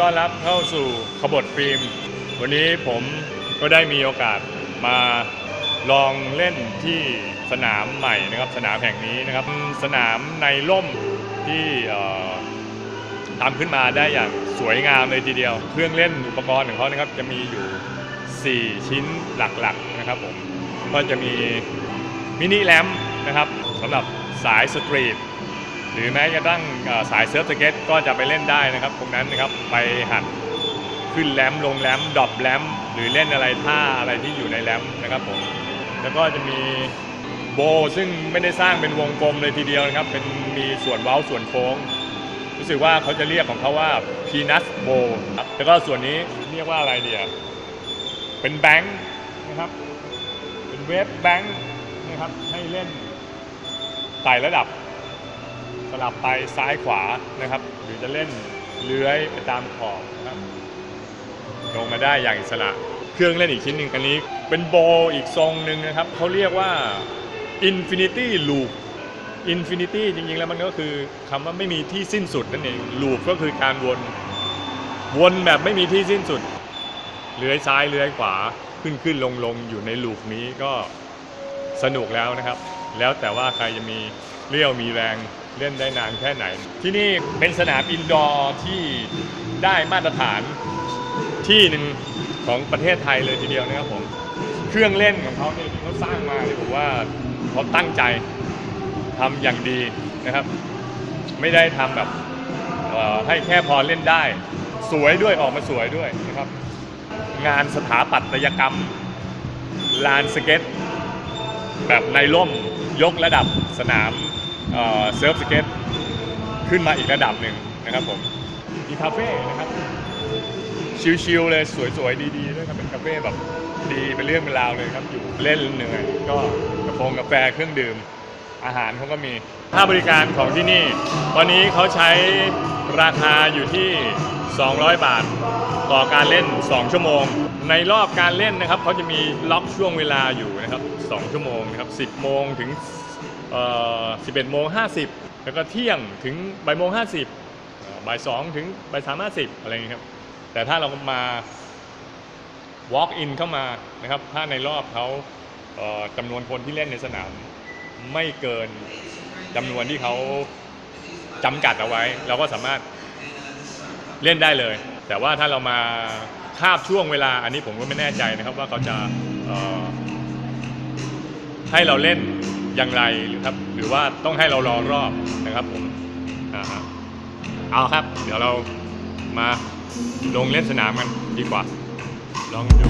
ต้อนรับเข้าสู่ขบฏฟิล์ม วันนี้ผมก็ได้มีโอกาสมาลองเล่นที่สนามใหม่นะครับ สนามแห่งนี้นะครับ สนามในร่มที่ทำขึ้นมาได้อย่างสวยงามเลยทีเดียว เครื่องเล่นอุปกรณ์ของเขานะครับ จะมีอยู่ 4 ชิ้นหลักๆนะครับผมก็จะมีมินิแรมป์นะครับสำหรับสายสตรีท รือแม้กระทั่งสายเซิร์ฟสเก็ตก็จะไปเล่นได้นะครับ ตรงนั้นนะครับไปหัดขึ้นแรมลงแรมดรอปแรมหรือเล่นอะไรท่าอะไรที่อยู่ในแรมนะครับผมแล้วก็จะมีโบว์ซึ่งไม่ได้สร้างเป็นวงกลมเลยทีเดียวนะครับ เป็นมีส่วนเว้าส่วนโค้ง รู้สึกว่าเขาจะเรียกของเขาว่าพีนัสโบครับแล้วก็ส่วนนี้เรียกว่าอะไรเดียเป็นแบงค์นะครับ เป็นเวฟแบงค์นะครับให้เล่นไต่ระดับ สลับไปซ้ายขวานะครับ หรือจะเล่นเลื้อยไปตามขอบนะครับลงมาได้อย่างอิสระ เครื่องเล่นอีกชิ้นหนึ่งอันนี้ เป็นโบอีกทรงหนึ่งนะครับเขาเรียกว่า Infinity Loop Infinity จริงๆ แล้วมันก็คือคำว่าไม่มีที่สิ้นสุดนั่นเอง Loop ก็คือการวน วนแบบไม่มีที่สิ้นสุดเลื้อยซ้ายเลื้อยขวาขึ้นขึ้นลงลงอยู่ในลูปนี้ก็สนุกแล้วนะครับ แล้วแต่ว่าใครจะมีเรี่ยวมีแรง เล่นได้นานแค่ไหน ที่นี่เป็นสนามอินดอร์ที่ได้มาตรฐานที่หนึ่งของประเทศไทยเลยทีเดียวนะครับผมเครื่องเล่นของเขาเนี่ยเขาสร้างมาเนี่ยผมว่าเขาตั้งใจทำอย่างดีนะครับ ไม่ได้ทำแบบให้แค่พอเล่นได้ สวยด้วยออกมาสวยด้วยนะครับ งานสถาปัตยกรรมลานสเก็ต แบบในร่มยกระดับสนาม เอ่อเซิร์ฟสเก็ตขึ้นมาอีกระดับหนึ่งนะครับผมมีคาเฟ่นะครับชิลๆเลยสวยๆดีๆด้วยครับเป็นคาเฟ่แบบดีเป็นเรื่องเป็นราวเลยครับอยู่เล่นเหนื่อยก็กระโปรงกาแฟเครื่องดื่มอาหารเขาก็มีค่าบริการของที่นี่วันนี้เขาใช้ราคาอยู่ที่ 200 บาท ต่อการเล่น 2 ชั่วโมง ในรอบการเล่นนะครับเขาจะมีล็อกช่วงเวลาอยู่นะครับ 2 ชั่วโมงนะครับ 10 โมงถึงเอ่อ 11โมง50 แล้วก็เที่ยงถึงบ่ายโมง50บ่าย2ถึงบ่าย3 50 อะไรอย่างนี้ครับ แต่ถ้าเรามา walk in เข้ามานะครับ ถ้าในรอบเขาเจำนวนคนที่เล่นในสนามไม่เกินจำนวนที่เขาจำกัดเอาไว้ เราก็สามารถเล่นได้เลย แต่ว่าถ้าเรามาคาบช่วงเวลา อันนี้ผมก็ไม่แน่ใจนะครับว่าเขาจะให้เราเล่น อย่างไรหรือครับ หรือว่าต้องให้เรารอรอบนะครับผมเอาครับ เดี๋ยวเรามาลงเล่นสนามกันดีกว่า ลองดู